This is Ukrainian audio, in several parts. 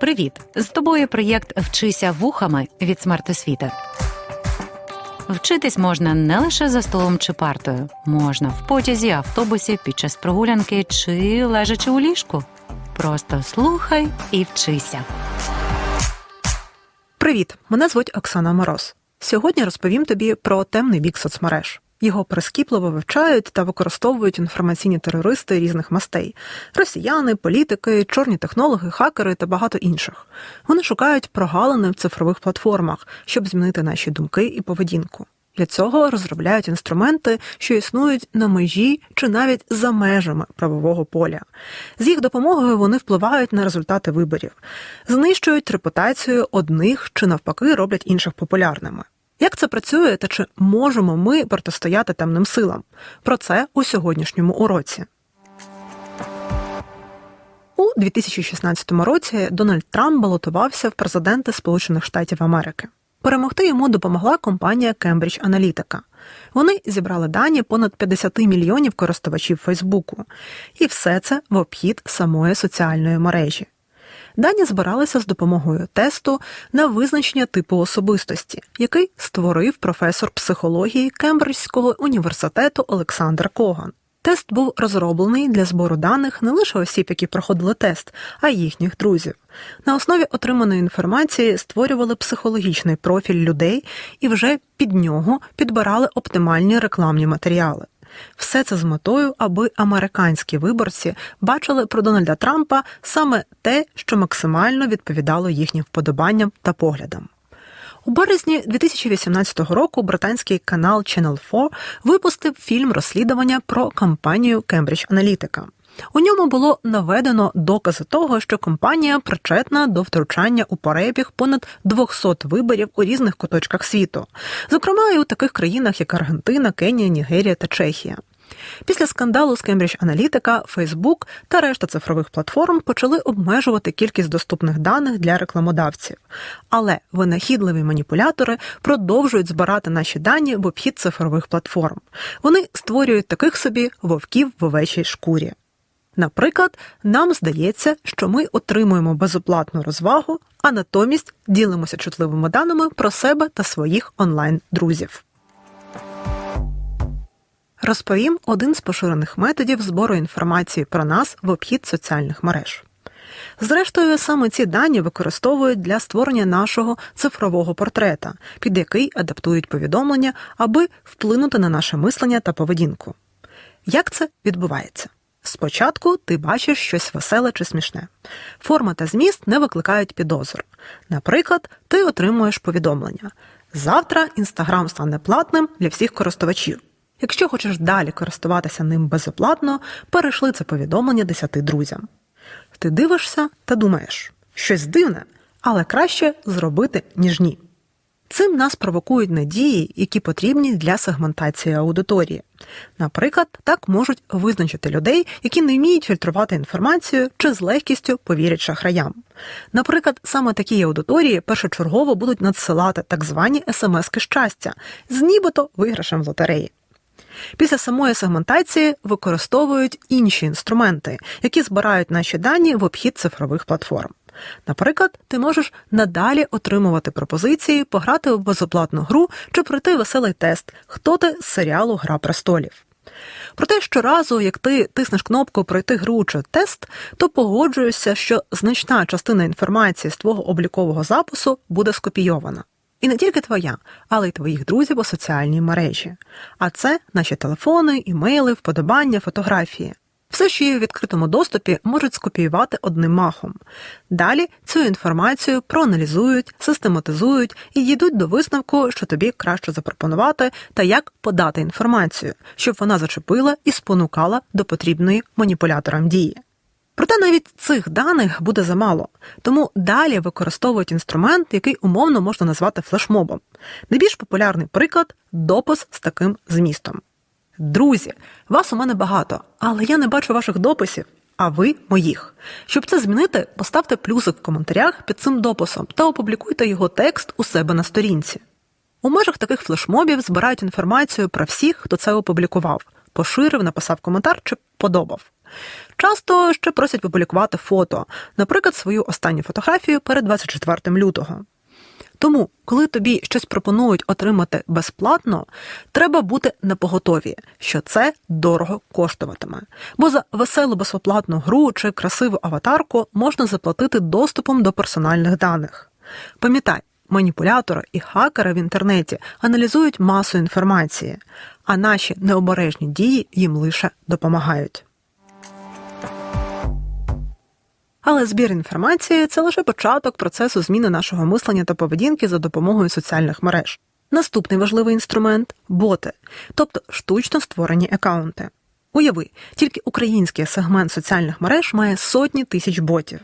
Привіт! З тобою проєкт Вчися вухами від смертосвіти. Вчитись можна не лише за столом чи партою, можна в потязі, автобусі, під час прогулянки чи лежачи у ліжку. Просто слухай і вчися. Привіт! Мене звуть Оксана Мороз. Сьогодні розповім тобі про темний бік соцмереж. Його прискіпливо вивчають та використовують інформаційні терористи різних мастей: росіяни, політики, чорні технологи, хакери та багато інших. Вони шукають прогалини в цифрових платформах, щоб змінити наші думки і поведінку. Для цього розробляють інструменти, що існують на межі чи навіть за межами правового поля. З їх допомогою вони впливають на результати виборів, знищують репутацію одних чи навпаки роблять інших популярними. Як це працює та чи можемо ми протистояти темним силам? Про це у сьогоднішньому уроці. У 2016 році Дональд Трамп балотувався в президенти Сполучених Штатів Америки. Перемогти йому допомогла компанія Cambridge Analytica. Вони зібрали дані понад 50 мільйонів користувачів Фейсбуку, і все це в обхід самої соціальної мережі. Дані збиралися з допомогою тесту на визначення типу особистості, який створив професор психології Кембриджського університету Олександр Коган. Тест був розроблений для збору даних не лише осіб, які проходили тест, а й їхніх друзів. На основі отриманої інформації створювали психологічний профіль людей і вже під нього підбирали оптимальні рекламні матеріали. Все це з метою, аби американські виборці бачили про Дональда Трампа саме те, що максимально відповідало їхнім вподобанням та поглядам. У березні 2018 року британський канал Channel 4 випустив фільм розслідування про кампанію Cambridge Analytica. У ньому було наведено докази того, що компанія причетна до втручання у перебіг понад 200 виборів у різних куточках світу, зокрема і у таких країнах, як Аргентина, Кенія, Нігерія та Чехія. Після скандалу з Cambridge Analytica, Facebook та решта цифрових платформ почали обмежувати кількість доступних даних для рекламодавців. Але винахідливі маніпулятори продовжують збирати наші дані в обхід цифрових платформ. Вони створюють таких собі вовків в овечій шкурі. Наприклад, нам здається, що ми отримуємо безоплатну розвагу, а натомість ділимося чутливими даними про себе та своїх онлайн-друзів. Розповім один з поширених методів збору інформації про нас в обхід соціальних мереж. Зрештою, саме ці дані використовують для створення нашого цифрового портрета, під який адаптують повідомлення, аби вплинути на наше мислення та поведінку. Як це відбувається? Спочатку ти бачиш щось веселе чи смішне. Форма та зміст не викликають підозр. Наприклад, ти отримуєш повідомлення. Завтра Інстаграм стане платним для всіх користувачів. Якщо хочеш далі користуватися ним безоплатно, перейшли це повідомлення десяти друзям. Ти дивишся та думаєш, щось дивне, але краще зробити, ніж ні. Цим нас провокують надії, які потрібні для сегментації аудиторії. Наприклад, так можуть визначити людей, які не вміють фільтрувати інформацію чи з легкістю повірять шахраям. Наприклад, саме такі аудиторії першочергово будуть надсилати так звані смски щастя з нібито виграшем в лотереї. Після самої сегментації використовують інші інструменти, які збирають наші дані в обхід цифрових платформ. Наприклад, ти можеш надалі отримувати пропозиції, пограти в безоплатну гру чи пройти веселий тест, хто ти з серіалу Гра престолів. Проте щоразу, як ти тиснеш кнопку Пройти гру чи тест, то погоджуєшся, що значна частина інформації з твого облікового запису буде скопійована. І не тільки твоя, але й твоїх друзів у соціальній мережі. А це наші телефони, імейли, вподобання, фотографії. Все, що є у відкритому доступі, можуть скопіювати одним махом. Далі цю інформацію проаналізують, систематизують і дійдуть до висновку, що тобі краще запропонувати та як подати інформацію, щоб вона зачепила і спонукала до потрібної маніпуляторам дії. Проте навіть цих даних буде замало, тому далі використовують інструмент, який умовно можна назвати флешмобом. Найбільш популярний приклад допис з таким змістом. Друзі, вас у мене багато, але я не бачу ваших дописів, а ви моїх. Щоб це змінити, поставте плюсик в коментарях під цим дописом та опублікуйте його текст у себе на сторінці. У межах таких флешмобів збирають інформацію про всіх, хто це опублікував, поширив, написав коментар чи подобав. Часто ще просять опублікувати фото, наприклад, свою останню фотографію перед 24 лютого. Тому, коли тобі щось пропонують отримати безплатно, треба бути напоготові, що це дорого коштуватиме. Бо за веселу безоплатну гру чи красиву аватарку можна заплатити доступом до персональних даних. Пам'ятай, маніпулятори і хакери в інтернеті аналізують масу інформації, а наші необережні дії їм лише допомагають. Але збір інформації це лише початок процесу зміни нашого мислення та поведінки за допомогою соціальних мереж. Наступний важливий інструмент боти, тобто штучно створені акаунти. Уяви, тільки український сегмент соціальних мереж має сотні тисяч ботів.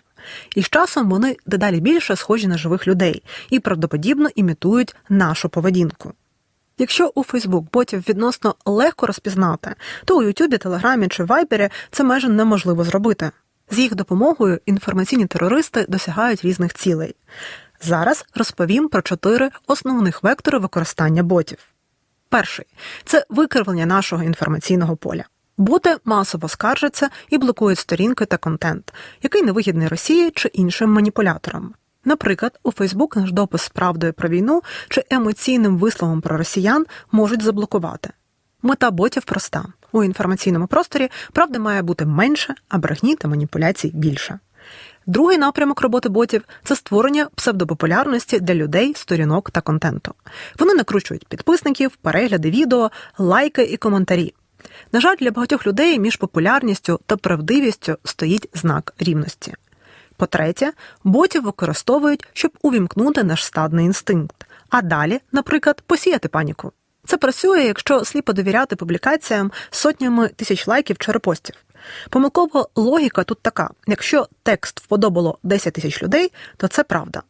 І з часом вони дедалі більше схожі на живих людей і правдоподібно імітують нашу поведінку. Якщо у Facebook ботів відносно легко розпізнати, то у YouTube, Телеграмі чи Вайбері це майже неможливо зробити. З їх допомогою інформаційні терористи досягають різних цілей. Зараз розповім про чотири основних вектори використання ботів. Перший це викривлення нашого інформаційного поля. Боти масово скаржаться і блокують сторінки та контент, який невигідний Росії чи іншим маніпуляторам. Наприклад, у Фейсбук наш допис з правдою про війну чи емоційним висловом про росіян можуть заблокувати. Мета ботів проста: у інформаційному просторі правди має бути менше, а брехні та маніпуляцій більше. Другий напрямок роботи ботів це створення псевдопопулярності для людей, сторінок та контенту. Вони накручують підписників, перегляди відео, лайки і коментарі. На жаль, для багатьох людей між популярністю та правдивістю стоїть знак рівності. По-третє, ботів використовують, щоб увімкнути наш стадний інстинкт, а далі, наприклад, посіяти паніку. Це працює, якщо сліпо довіряти публікаціям сотнями тисяч лайків чи репостів. Помилкова логіка тут така: якщо текст вподобало 10 тисяч людей, то це правда.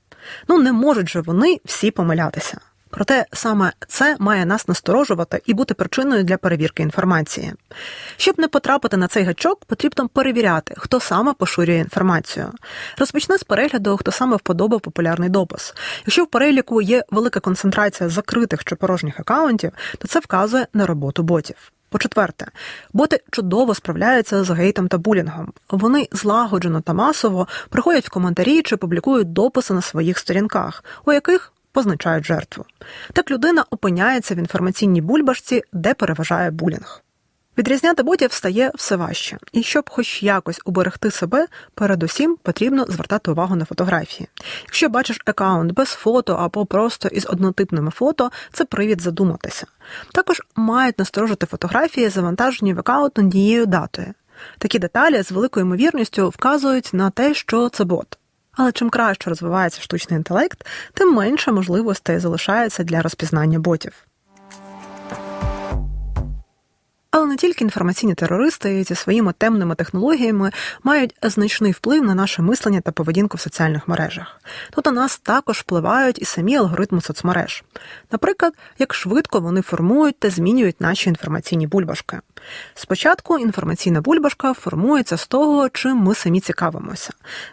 Ну не можуть же вони всі помилятися. Проте саме це має нас насторожувати і бути причиною для перевірки інформації. Щоб не потрапити на цей гачок, потрібно перевіряти, хто саме поширює інформацію. Розпочни з перегляду, хто саме вподобав популярний допис. Якщо в переліку є велика концентрація закритих чи порожніх акаунтів, то це вказує на роботу ботів. По-четверте, боти чудово справляються з гейтом та булінгом. Вони злагоджено та масово приходять в коментарі чи публікують дописи на своїх сторінках, у яких позначають жертву. Так людина опиняється в інформаційній бульбашці, де переважає булінг. Відрізняти ботів стає все важче, і щоб хоч якось уберегти себе, передусім потрібно звертати увагу на фотографії. Якщо бачиш аккаунт без фото або просто із однотипними фото, це привід задуматися. Також мають насторожити фотографії, завантажені в аккаунт однією датою. Такі деталі з великою ймовірністю вказують на те, що це бот. Але чим краще розвивається штучний інтелект, тим менше можливостей залишається для розпізнання ботів. Але не тільки інформаційні терористи зі своїми темними технологіями мають значний вплив на наше мислення та поведінку в соціальних мережах. Тут на нас також впливають і самі алгоритми соцмереж. Наприклад, як швидко вони формують та змінюють наші інформаційні бульбашки. Спочатку інформаційна бульбашка формується з того, чим ми самі цікавимося.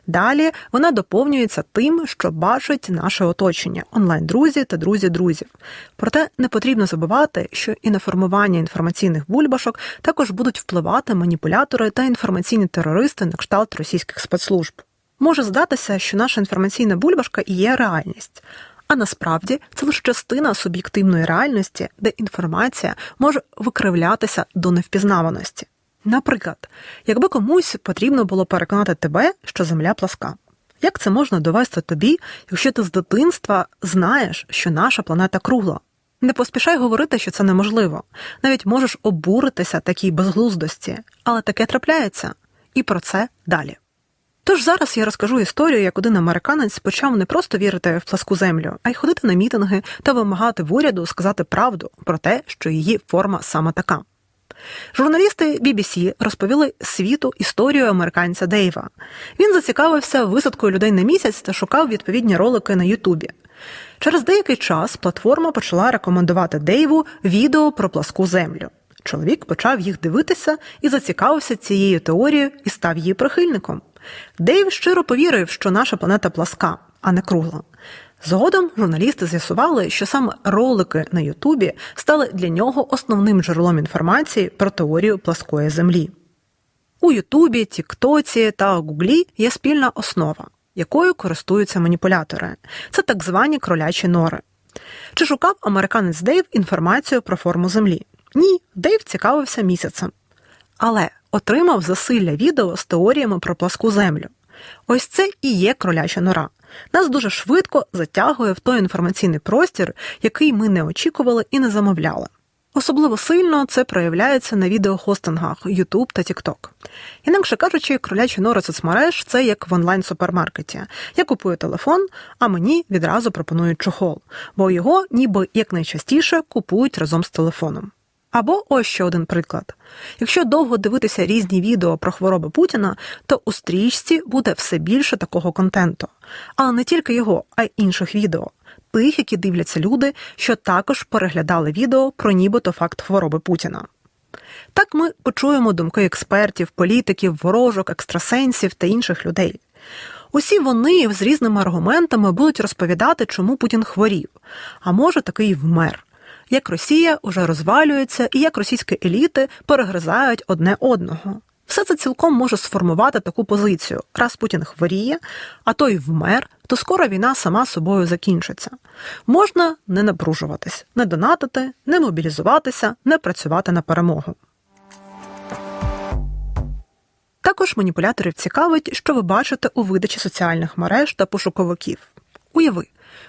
Далі вона доповнюється тим, що бачить наше оточення онлайн-друзі та друзі друзів. Проте не потрібно забувати, що і на формування інформаційних бульбашок також будуть впливати маніпулятори та інформаційні терористи на кшталт російських спецслужб. Може здатися, що наша інформаційна бульбашка є реальність. А насправді це лише частина суб'єктивної реальності, де інформація може викривлятися до невпізнаваності. Наприклад, якби комусь потрібно було переконати тебе, що земля пласка. Як це можна довести тобі, якщо ти з дитинства знаєш, що наша планета кругла? Не поспішай говорити, що це неможливо. Навіть можеш обуритися такій безглуздості, але таке трапляється. І про це далі. Тож зараз я розкажу історію, як один американець почав не просто вірити в пласку землю, а й ходити на мітинги та вимагати в уряду сказати правду про те, що її форма саме така. Журналісти BBC розповіли світу історію американця Дейва. Він зацікавився висадкою людей на місяць та шукав відповідні ролики на Ютубі. Через деякий час платформа почала рекомендувати Дейву відео про пласку землю. Чоловік почав їх дивитися і зацікавився цією теорією і став її прихильником. Дейв щиро повірив, що наша планета пласка, а не кругла. Згодом журналісти з'ясували, що саме ролики на Ютубі стали для нього основним джерелом інформації про теорію пласкої землі. У Ютубі, Тіктоці та Гуглі є спільна основа, якою користуються маніпулятори. Це так звані кролячі нори. Чи шукав американець Дейв інформацію про форму Землі? Ні, Дейв цікавився місяцем. Але отримав засилля відео з теоріями про пласку землю. Ось це і є кроляча нора. Нас дуже швидко затягує в той інформаційний простір, який ми не очікували і не замовляли. Особливо сильно це проявляється на відеохостингах YouTube та TikTok. Інакше кажучи, кролячі нори соцмереж це як в онлайн-супермаркеті. Я купую телефон, а мені відразу пропонують чохол, бо його ніби якнайчастіше купують разом з телефоном. Або ось ще один приклад: якщо довго дивитися різні відео про хвороби Путіна, то у стрічці буде все більше такого контенту, але не тільки його, а й інших відео, тих, які дивляться люди, що також переглядали відео про нібито факт хвороби Путіна. Так ми почуємо думки експертів, політиків, ворожок, екстрасенсів та інших людей. Усі вони з різними аргументами будуть розповідати, чому Путін хворів, а може таки й вмер. Як Росія уже розвалюється і як російські еліти перегризають одне одного. Все це цілком може сформувати таку позицію: раз Путін хворіє, а той вмер, то скоро війна сама собою закінчиться. Можна не напружуватись, не донатити, не мобілізуватися, не працювати на перемогу. Також маніпуляторів цікавить, що ви бачите у видачі соціальних мереж та пошуковиків. Уяви,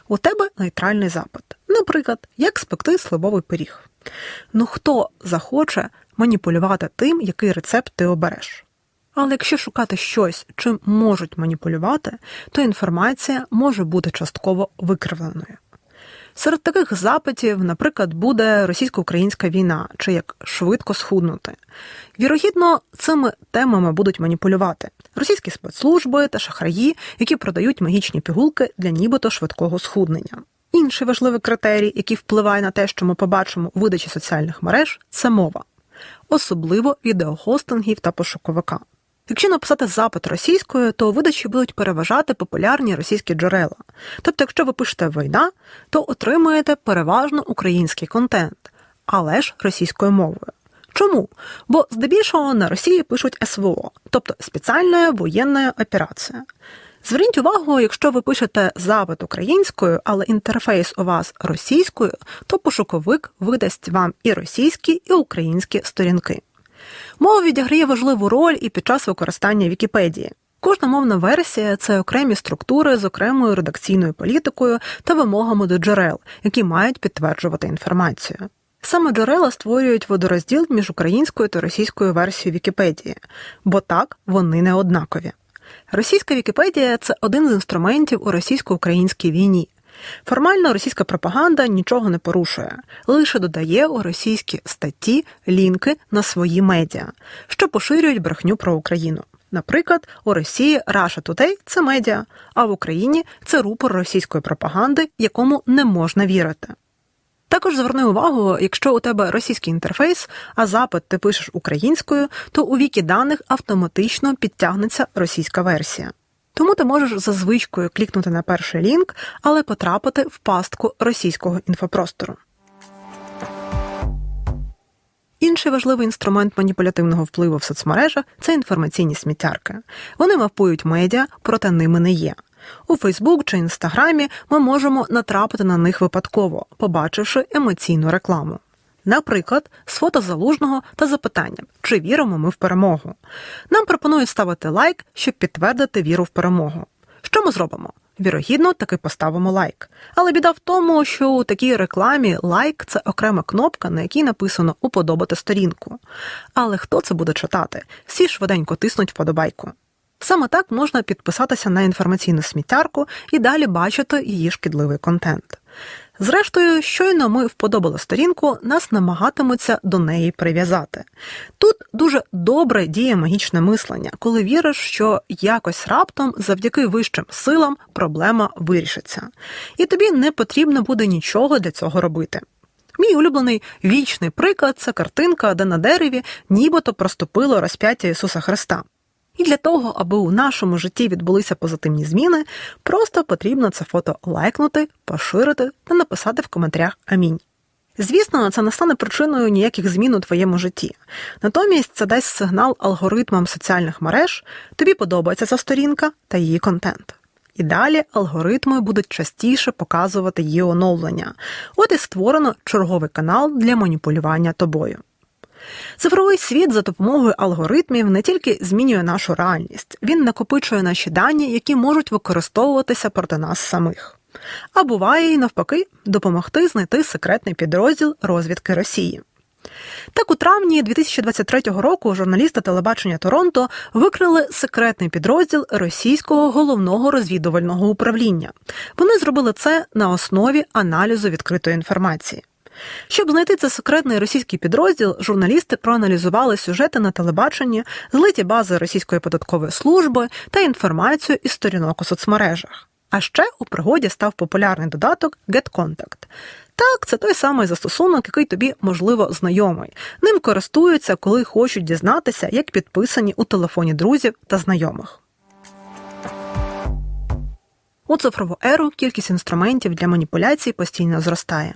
у тебе нейтральний запит. Наприклад, як спекти сливовий пиріг. Ну хто захоче маніпулювати тим, який рецепт ти обереш? Але якщо шукати щось, чим можуть маніпулювати, то інформація може бути частково викривленою. Серед таких запитів, наприклад, буде російсько-українська війна чи як швидко схуднути. Вірогідно, цими темами будуть маніпулювати російські спецслужби та шахраї, які продають магічні пігулки для нібито швидкого схуднення. Інший важливий критерій, який впливає на те, що ми побачимо у видачі соціальних мереж, це мова, особливо відеохостингів та пошуковика. Якщо написати запит російською, то у видачі будуть переважати популярні російські джерела. Тобто, якщо ви пишете війна, то отримуєте переважно український контент, але ж російською мовою. Чому? Бо здебільшого на Росії пишуть СВО, тобто спеціальна воєнна операція. Зверніть увагу, якщо ви пишете запит українською, але інтерфейс у вас російською, то пошуковик видасть вам і російські, і українські сторінки. Мова відіграє важливу роль і під час використання Вікіпедії. Кожна мовна версія це окремі структури з окремою редакційною політикою та вимогами до джерел, які мають підтверджувати інформацію. Саме джерела створюють водорозділ між українською та російською версією Вікіпедії, бо так вони не однакові. Російська Вікіпедія це один з інструментів у російсько-українській війні. Формально російська пропаганда нічого не порушує, лише додає у російські статті лінки на свої медіа, що поширюють брехню про Україну. Наприклад, у Росії Russia Today – це медіа, а в Україні це рупор російської пропаганди, якому не можна вірити. Також зверни увагу, якщо у тебе російський інтерфейс, а запит ти пишеш українською, то у вікі даних автоматично підтягнеться російська версія. Тому ти можеш за звичкою клікнути на перший лінк, але потрапити в пастку російського інфопростору. Інший важливий інструмент маніпулятивного впливу в соцмережах це інформаційні сміттярки. Вони мапують медіа, проте ними не є. У Фейсбук чи Інстаграмі ми можемо натрапити на них випадково, побачивши емоційну рекламу. Наприклад, з фото залужного та запитанням, чи віримо ми в перемогу. Нам пропонують ставити лайк, щоб підтвердити віру в перемогу. Що ми зробимо? Вірогідно, таки поставимо лайк. Але біда в тому, що у такій рекламі лайк це окрема кнопка, на якій написано Уподобати сторінку. Але хто це буде читати? Всі швиденько тиснуть вподобайку. Саме так можна підписатися на інформаційну сміттярку і далі бачити її шкідливий контент. Зрештою, щойно ми вподобали сторінку, нас намагатимуться до неї прив'язати. Тут дуже добре діє магічне мислення, коли віриш, що якось раптом, завдяки вищим силам, проблема вирішиться. І тобі не потрібно буде нічого для цього робити. Мій улюблений вічний приклад це картинка, де на дереві нібито проступило розп'яття Ісуса Христа. І для того, аби у нашому житті відбулися позитивні зміни, просто потрібно це фото лайкнути, поширити та написати в коментарях Амінь. Звісно, це не стане причиною ніяких змін у твоєму житті. Натомість це дасть сигнал алгоритмам соціальних мереж, тобі подобається ця сторінка та її контент. І далі алгоритми будуть частіше показувати її оновлення. От і створено черговий канал для маніпулювання тобою. Цифровий світ за допомогою алгоритмів не тільки змінює нашу реальність, він накопичує наші дані, які можуть використовуватися проти нас самих. А буває і навпаки допомогти знайти секретний підрозділ розвідки Росії. Так, у травні 2023 року журналісти телебачення Торонто викрили секретний підрозділ російського головного розвідувального управління. Вони зробили це на основі аналізу відкритої інформації. Щоб знайти цей секретний російський підрозділ, журналісти проаналізували сюжети на телебаченні, злиті бази російської податкової служби та інформацію із сторінок у соцмережах. А ще у пригоді став популярний додаток GetContact. Так, це той самий застосунок, який тобі, можливо, знайомий. Ним користуються, коли хочуть дізнатися, як підписані у телефоні друзів та знайомих. У цифрову еру кількість інструментів для маніпуляцій постійно зростає.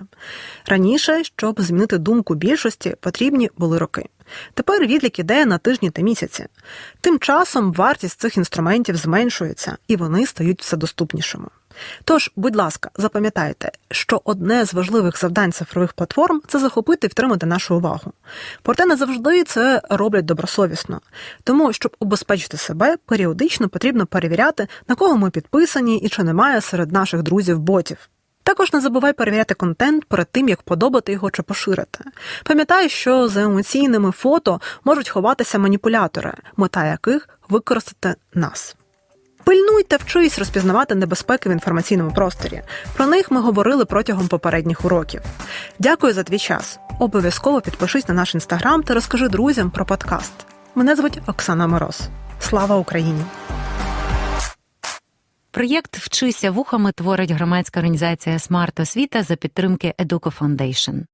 Раніше, щоб змінити думку більшості, потрібні були роки. Тепер відлік іде на тижні та місяці. Тим часом вартість цих інструментів зменшується і вони стають все доступнішими. Тож, будь ласка, запам'ятайте, що одне з важливих завдань цифрових платформ це захопити і втримати нашу увагу. Проте не завжди це роблять добросовісно. Тому, щоб убезпечити себе, періодично потрібно перевіряти, на кого ми підписані і чи немає серед наших друзів ботів. Також не забувай перевіряти контент перед тим, як подобати його чи поширити. Пам'ятай, що за емоційними фото можуть ховатися маніпулятори, мета яких використати нас. Пильнуй та вчись розпізнавати небезпеки в інформаційному просторі. Про них ми говорили протягом попередніх уроків. Дякую за твій час. Обов'язково підпишись на наш інстаграм та розкажи друзям про подкаст. Мене звуть Оксана Мороз. Слава Україні! Проєкт Вчися вухами творить громадська організація Смарт Освіта за підтримки Educo Foundation.